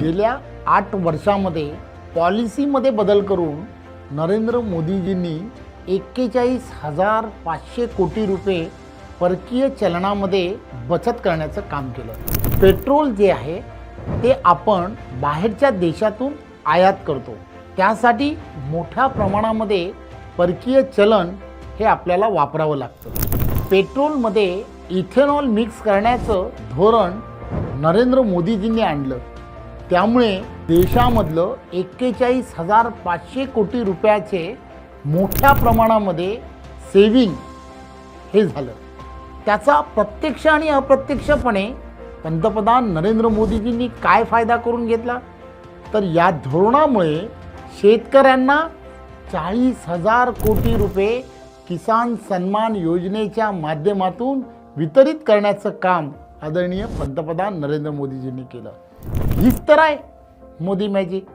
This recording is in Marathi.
गेल्या आठ वर्षामध्ये पॉलिसीमध्ये बदल करून नरेंद्र मोदीजींनी एक्केचाळीस हजार पाचशे कोटी रुपये परकीय चलनामध्ये बचत करण्याचं काम केलं. पेट्रोल जे आहे ते आपण बाहेरच्या देशातून आयात करतो. त्यासाठी मोठ्या प्रमाणामध्ये परकीय चलन हे आपल्याला वापरावं लागतं. पेट्रोलमध्ये इथेनॉल मिक्स करण्याचं धोरण नरेंद्र मोदीजींनी आणलं. त्यामुळे देशामधलं एक्केचाळीस हजार पाचशे कोटी रुपयाचे मोठ्या प्रमाणामध्ये सेविंग हे झालं. त्याचा प्रत्यक्ष आणि अप्रत्यक्षपणे पंतप्रधान नरेंद्र मोदीजींनी काय फायदा करून घेतला? तर या धोरणामुळे शेतकऱ्यांना चाळीस हजार कोटी रुपये किसान सन्मान योजनेच्या माध्यमातून वितरित करण्याचं काम आदरणीय पंतप्रधान नरेंद्र मोदीजींनी केलं. हीच तर आहे मोदी मॅजिक.